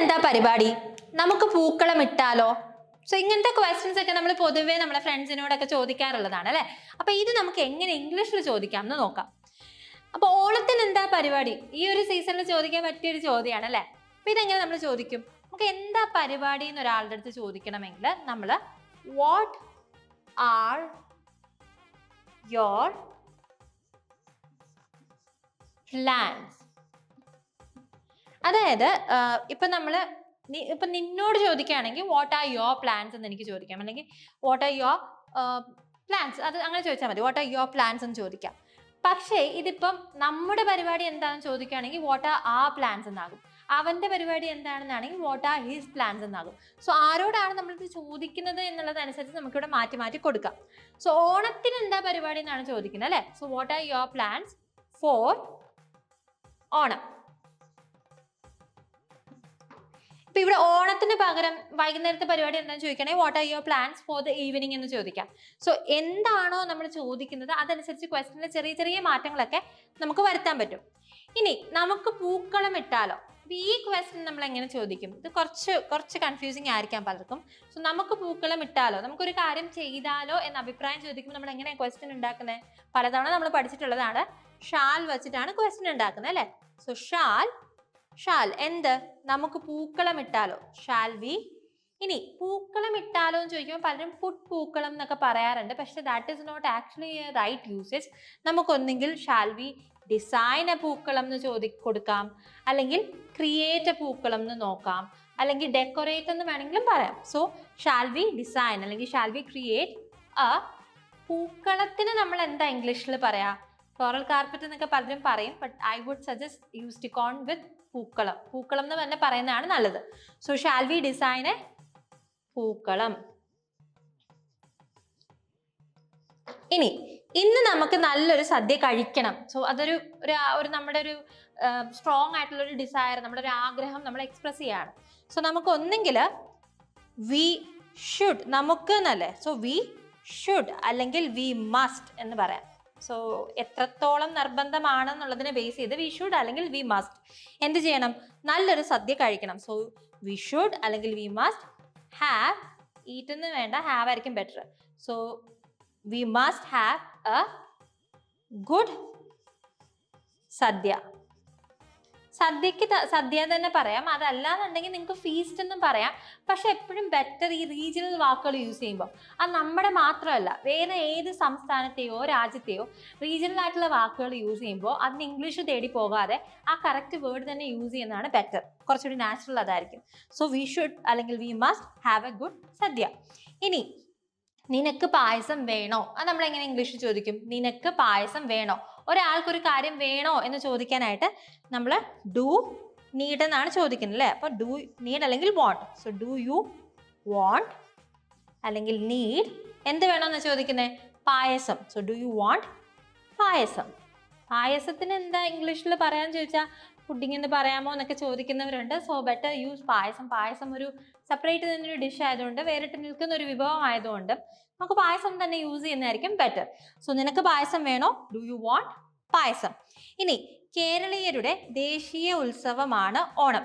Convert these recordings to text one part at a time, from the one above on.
എന്താ പരിപാടി? നമുക്ക് പൂക്കളം ഇട്ടാലോ? സോ ഇങ്ങനത്തെ ക്വസ്റ്റ്യൻസ് ഒക്കെ നമ്മൾ പൊതുവെ നമ്മുടെ ഫ്രണ്ട്സിനോടൊക്കെ ചോദിക്കാറുള്ളതാണ് അല്ലേ? അപ്പൊ ഇത് നമുക്ക് എങ്ങനെ ഇംഗ്ലീഷിൽ ചോദിക്കാം എന്ന് നോക്കാം. അപ്പൊ ഓണത്തിന് എന്താ പരിപാടി? ഈ ഒരു സീസണിൽ ചോദിക്കാൻ പറ്റിയ ഒരു ചോദ്യമാണ് അല്ലേ? അപ്പൊ ഇതെങ്ങനെ നമ്മൾ ചോദിക്കും? നമുക്ക് എന്താ പരിപാടി എന്ന് ഒരാളുടെ അടുത്ത് ചോദിക്കണമെങ്കിൽ നമ്മൾ വാട്ട് ആർ യോർ പ്ലാൻസ് അതായത് ഇപ്പം നമ്മൾ ഇപ്പൊ നിന്നോട് ചോദിക്കുകയാണെങ്കിൽ വാട്ട് ആർ യുവർ പ്ലാൻസ് എന്ന് എനിക്ക് ചോദിക്കാം. അല്ലെങ്കിൽ വാട്ട് ആർ യുവർ പ്ലാൻസ് അത് അങ്ങനെ ചോദിച്ചാൽ മതി. വാട്ട് ആർ യുവർ പ്ലാൻസ് എന്ന് ചോദിക്കാം. പക്ഷേ ഇതിപ്പം നമ്മുടെ പരിപാടി എന്താണെന്ന് ചോദിക്കുകയാണെങ്കിൽ വാട്ട് ആർ ആ പ്ലാൻസ് എന്നാകും. അവന്റെ പരിപാടി എന്താണെന്നാണെങ്കിൽ വാട്ട് ആർ ഹിസ് പ്ലാൻസ് എന്നാകും. സോ ആരോടാണ് നമ്മളിത് ചോദിക്കുന്നത് എന്നുള്ളതനുസരിച്ച് നമുക്കിവിടെ മാറ്റി മാറ്റി കൊടുക്കാം. സോ ഓണത്തിന് എന്താ പരിപാടി എന്നാണ് ചോദിക്കുന്നത് അല്ലേ? So what are your plans for Onam. ഇപ്പൊ ഇവിടെ ഓണത്തിന് പകരം വൈകുന്നേരത്തെ പരിപാടി എന്താണെന്ന് ചോദിക്കണേ what are your plans for the evening എന്ന് ചോദിക്കാം. സോ എന്താണോ നമ്മൾ ചോദിക്കുന്നത് അതനുസരിച്ച് ക്വസ്റ്റിനിൽ ചെറിയ ചെറിയ മാറ്റങ്ങളൊക്കെ നമുക്ക് വരുത്താൻ പറ്റും. ഇനി നമുക്ക് പൂക്കളം ഇട്ടാലോ? ഈ ക്വസ്റ്റ്യൻ നമ്മൾ എങ്ങനെ ചോദിക്കും? ഇത് കുറച്ച് കുറച്ച് കൺഫ്യൂസിങ് ആയിരിക്കാം പലർക്കും. സോ നമുക്ക് പൂക്കളം ഇട്ടാലോ? നമുക്കൊരു കാര്യം ചെയ്താലോ എന്ന അഭിപ്രായം ചോദിക്കുമ്പോൾ നമ്മൾ എങ്ങനെയാണ് ക്വസ്റ്റ്യൻ ഉണ്ടാക്കുന്നത് പലതവണ നമ്മൾ പഠിച്ചിട്ടുള്ളതാണ്. ഷാൽ വെച്ചിട്ടാണ് ക്വസ്റ്റ്യൻ ഉണ്ടാക്കുന്നത് അല്ലേ? സോ ഷാൽ ഷാൽ എന്ത്? നമുക്ക് പൂക്കളം ഇട്ടാലോ? Shall we? ഇനി പൂക്കളം ഇട്ടാലോ എന്ന് ചോദിക്കുമ്പോൾ പലരും പുട്ട് പൂക്കളം എന്നൊക്കെ പറയാറുണ്ട്. പക്ഷെ that is not actually right usage നമുക്കൊന്നെങ്കിൽ shall we design a pookalam എന്ന് ചോദി കൊടുക്കാം. അല്ലെങ്കിൽ ക്രിയേറ്റ് എ പൂക്കളം എന്ന് നോക്കാം. അല്ലെങ്കിൽ ഡെക്കറേറ്റ് എന്ന് വേണമെങ്കിലും പറയാം. സോ ഷാൽ വി ഡിസൈൻ അല്ലെങ്കിൽ ഷാൽ വി ക്രിയേറ്റ് എ പൂക്കളത്തിന് നമ്മൾ എന്താ ഇംഗ്ലീഷിൽ പറയാ? ഫ്ലോറൽ കാർപ്പറ്റ് എന്നൊക്കെ പലരും പറയും but I would suggest use ടിക്കോൺ with പൂക്കളം. പൂക്കളം എന്ന് തന്നെ പറയുന്നതാണ് നല്ലത്. So shall we design a pookalam? ഇനി ഇന്ന് നമുക്ക് നല്ലൊരു സദ്യ കഴിക്കണം. സോ അതൊരു ഒരു നമ്മുടെ ഒരു സ്ട്രോങ് ആയിട്ടുള്ള ഒരു ഡിസയർ നമ്മുടെ ഒരു ആഗ്രഹം നമ്മൾ എക്സ്പ്രസ് ചെയ്യാണ്. സോ നമുക്ക് ഒന്നെങ്കിൽ വി ഷുഡ് നമുക്ക് എന്നല്ലേ? സോ വി ഷുഡ് അല്ലെങ്കിൽ വി മസ്റ്റ് എന്ന് പറയാം. സോ എത്രത്തോളം നിർബന്ധമാണെന്നുള്ളതിനെ ബേസ് ചെയ്ത് വി ഷുഡ് അല്ലെങ്കിൽ വി മസ്റ്റ് എന്ത് ചെയ്യണം? നല്ലൊരു സദ്യ കഴിക്കണം. സോ വി ഷുഡ് അല്ലെങ്കിൽ വി മസ്റ്റ് ഹാവ് ഈറ്റ് എന്ന് വേണ്ട ഹാവ് ആയിരിക്കും better so we must have a good sadya. സദ്യക്ക് സദ്യ തന്നെ പറയാം. അതല്ലാന്നുണ്ടെങ്കിൽ നിങ്ങൾക്ക് ഫീസ്റ്റ് എന്നും പറയാം. പക്ഷെ എപ്പോഴും ബെറ്റർ ഈ റീജിയണൽ വാക്കുകൾ യൂസ് ചെയ്യുമ്പോൾ അത് നമ്മുടെ മാത്രമല്ല വേറെ ഏത് സംസ്ഥാനത്തെയോ രാജ്യത്തെയോ റീജിയണൽ ആയിട്ടുള്ള വാക്കുകൾ യൂസ് ചെയ്യുമ്പോൾ അതിന് ഇംഗ്ലീഷ് തേടി പോകാതെ ആ കറക്റ്റ് വേർഡ് തന്നെ യൂസ് ചെയ്യുന്നതാണ് ബെറ്റർ കുറച്ചുകൂടി നാച്ചുറൽ അതായിരിക്കും. സോ വി ഷുഡ് അല്ലെങ്കിൽ we must have a good sadya. ഇനി നിനക്ക് പായസം വേണോ? അത് നമ്മൾ എങ്ങനെ ഇംഗ്ലീഷിൽ ചോദിക്കും? നിനക്ക് പായസം വേണോ? ഒരാൾക്കൊരു കാര്യം വേണോ എന്ന് ചോദിക്കാനായിട്ട് നമ്മൾ ഡു നീഡ് എന്നാണ് ചോദിക്കുന്നത് അല്ലേ? അപ്പോൾ ഡു നീഡ് അല്ലെങ്കിൽ want so do you want അല്ലെങ്കിൽ നീഡ് എന്ത് വേണമെന്ന് ചോദിക്കുന്നത് പായസം. So do you want payasam? പായസത്തിന് എന്താ ഇംഗ്ലീഷിൽ പറയാൻ ചോദിച്ചാൽ പുഡിംഗ് എന്ന് പറയാമോ എന്നൊക്കെ ചോദിക്കുന്നവരുണ്ട്. So better use payasam. പായസം ഒരു സെപ്പറേറ്റ് തന്നെ ഒരു ഡിഷ് ആയതുകൊണ്ട് വേറിട്ട് നിൽക്കുന്ന ഒരു വിഭവം ആയതുകൊണ്ട് നമുക്ക് പായസം തന്നെ യൂസ് ചെയ്യുന്നതായിരിക്കും ബെറ്റർ സോ നിനക്ക് പായസം വേണോ? Do you want payasam? ഇനി കേരളീയരുടെ ദേശീയ ഉത്സവമാണ് ഓണം.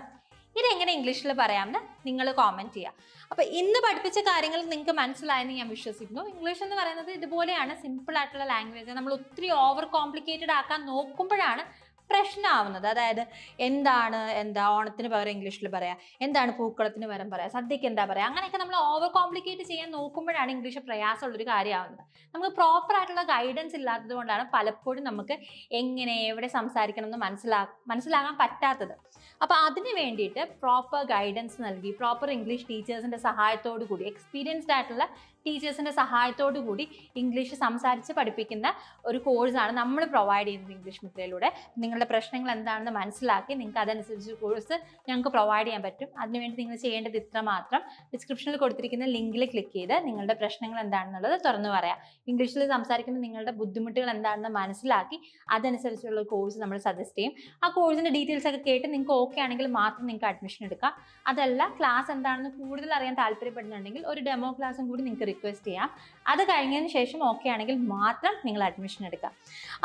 ഇതെങ്ങനെ ഇംഗ്ലീഷിൽ പറയാമെന്ന് നിങ്ങൾ കോമെന്റ് ചെയ്യുക അപ്പോൾ ഇന്ന് പഠിപ്പിച്ച കാര്യങ്ങൾ നിങ്ങൾക്ക് മനസ്സിലായെന്ന് ഞാൻ വിശ്വസിക്കുന്നു. ഇംഗ്ലീഷ് എന്ന് പറയുന്നത് ഇതുപോലെയാണ് സിമ്പിൾ ആയിട്ടുള്ള ലാംഗ്വേജ് നമ്മൾ ഒത്തിരി ഓവർ കോംപ്ലിക്കേറ്റഡ് ആക്കാൻ നോക്കുമ്പോഴാണ് പ്രശ്നമാവുന്നത് അതായത് എന്താണ് എന്താ ഓണത്തിന് പകരം ഇംഗ്ലീഷിൽ പറയാ എന്താണ് പൂക്കളത്തിന് പകരം പറയാ സദ്യക്ക് എന്താ പറയാ അങ്ങനെയൊക്കെ നമ്മൾ ഓവർ കോംപ്ലിക്കേറ്റ് ചെയ്യാൻ നോക്കുമ്പോഴാണ് ഇംഗ്ലീഷ് പ്രയാസമുള്ളൊരു കാര്യമാവുന്നത്. നമുക്ക് പ്രോപ്പർ ആയിട്ടുള്ള ഗൈഡൻസ് ഇല്ലാത്തത് കൊണ്ടാണ് പലപ്പോഴും നമുക്ക് എങ്ങനെ എവിടെ സംസാരിക്കണം എന്ന് മനസ്സിലാ മനസ്സിലാകാൻ പറ്റാത്തത്. അപ്പോൾ അതിന് വേണ്ടിയിട്ട് പ്രോപ്പർ ഗൈഡൻസ് നൽകി പ്രോപ്പർ ഇംഗ്ലീഷ് ടീച്ചേഴ്സിന്റെ സഹായത്തോടു കൂടി എക്സ്പീരിയൻസ്ഡ് ആയിട്ടുള്ള ടീച്ചേഴ്സിന്റെ സഹായത്തോടു കൂടി ഇംഗ്ലീഷ് സംസാരിച്ച് പഠിപ്പിക്കുന്ന ഒരു കോഴ്സാണ് നമ്മൾ പ്രൊവൈഡ് ചെയ്യുന്നത് ഇംഗ്ലീഷ് മിത്രയിലൂടെ നിങ്ങളുടെ പ്രശ്നങ്ങൾ എന്താണെന്ന് മനസ്സിലാക്കി നിങ്ങൾക്ക് അതനുസരിച്ച് കോഴ്സ് ഞങ്ങൾക്ക് പ്രൊവൈഡ് ചെയ്യാൻ പറ്റും. അതിനുവേണ്ടി നിങ്ങൾ ചെയ്യേണ്ടത് ഇത്ര മാത്രം ഡിസ്ക്രിപ്ഷനിൽ കൊടുത്തിരിക്കുന്ന ലിങ്കിൽ ക്ലിക്ക് ചെയ്ത് നിങ്ങളുടെ പ്രശ്നങ്ങൾ എന്താണെന്നുള്ളത് തുറന്നു പറയാം. ഇംഗ്ലീഷിൽ സംസാരിക്കുമ്പോൾ നിങ്ങളുടെ ബുദ്ധിമുട്ടുകൾ എന്താണെന്ന് മനസ്സിലാക്കി അതനുസരിച്ചുള്ള കോഴ്സ് നമ്മൾ സജസ്റ്റ് ചെയ്യും. ആ കോഴ്സിന്റെ ഡീറ്റെയിൽസ് ഒക്കെ കേട്ട് നിങ്ങൾക്ക് ഓക്കെ ആണെങ്കിൽ മാത്രം നിങ്ങൾക്ക് അഡ്മിഷൻ എടുക്കാം. അതല്ല ക്ലാസ് എന്താണെന്ന് കൂടുതൽ അറിയാൻ താല്പര്യപ്പെടുന്നുണ്ടെങ്കിൽ ഒരു ഡെമോ ക്ലാസ്സും കൂടി നിങ്ങൾക്ക് റിക്വസ്റ്റ് ചെയ്യാം. അത് കഴിഞ്ഞതിന് ശേഷം ഓക്കെ ആണെങ്കിൽ മാത്രം നിങ്ങൾ അഡ്മിഷൻ എടുക്കാം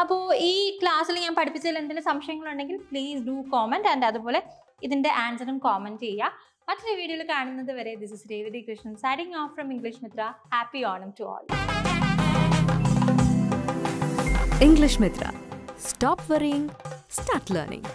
അപ്പോൾ ഈ ക്ലാസ്സിൽ ഞാൻ പഠിപ്പിച്ചതിൽ എന്തെങ്കിലും സംശയങ്ങളുണ്ടെങ്കിൽ പ്ലീസ് ഡു കോമന്റ് ആൻഡ് അതുപോലെ ഇതിന്റെ ആൻസറും കോമന്റ് ചെയ്യുക. മറ്റൊരു വീഡിയോയിൽ കാണുന്നത് വരെ this is Revathi Krishnan signing off from English Mitra happy Onam to all English Mitra. Stop worrying, start learning.